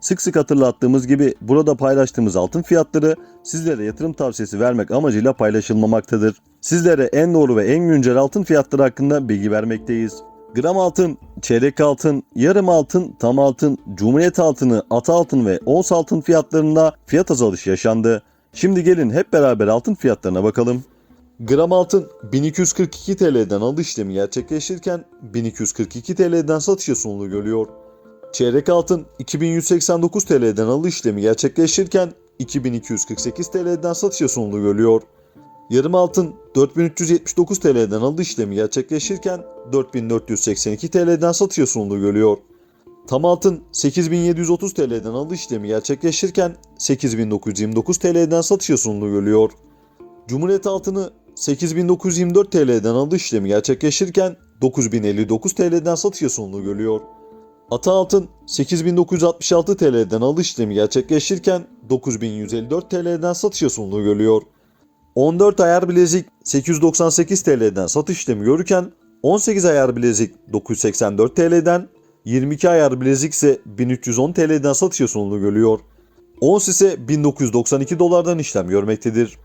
Sık sık hatırlattığımız gibi burada paylaştığımız altın fiyatları sizlere yatırım tavsiyesi vermek amacıyla paylaşılmamaktadır. Sizlere en doğru ve en güncel altın fiyatları hakkında bilgi vermekteyiz. Gram altın, çeyrek altın, yarım altın, tam altın, cumhuriyet altını, ata altın ve ons altın fiyatlarında fiyat azalışı yaşandı. Şimdi gelin hep beraber altın fiyatlarına bakalım. Gram altın 1242 TL'den alış işlemi gerçekleşirken 1242 TL'den satışa sunulu görüyor. Çeyrek altın 2189 TL'den alış işlemi gerçekleşirken 2248 TL'den satışa sunulu görüyor. Yarım altın 4379 TL'den alış işlemi gerçekleşirken 4482 TL'den satışa sunulu görüyor. Tam altın 8730 TL'den alış işlemi gerçekleşirken 8929 TL'den satışa sunulu görüyor. Cumhuriyet altını 8924 TL'den alış işlemi gerçekleşirken 9059 TL'den satışa sunulu görüyor. Ata altın 8966 TL'den alış işlemi gerçekleşirken 9154 TL'den satışa sunulu görüyor. 14 ayar bilezik 898 TL'den satış işlemi görürken 18 ayar bilezik 984 TL'den 22 ayar bilezik ise 1310 TL'den satışa sunulu görüyor. Ons ise 1992 dolardan işlem görmektedir.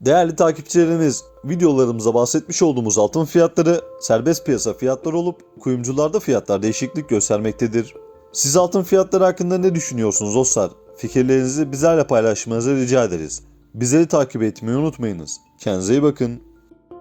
Değerli takipçilerimiz, videolarımıza bahsetmiş olduğumuz altın fiyatları serbest piyasa fiyatları olup kuyumcularda fiyatlar değişiklik göstermektedir. Siz altın fiyatları hakkında ne düşünüyorsunuz dostlar? Fikirlerinizi bizlerle paylaşmanızı rica ederiz. Bizleri takip etmeyi unutmayınız. Kendinize iyi bakın.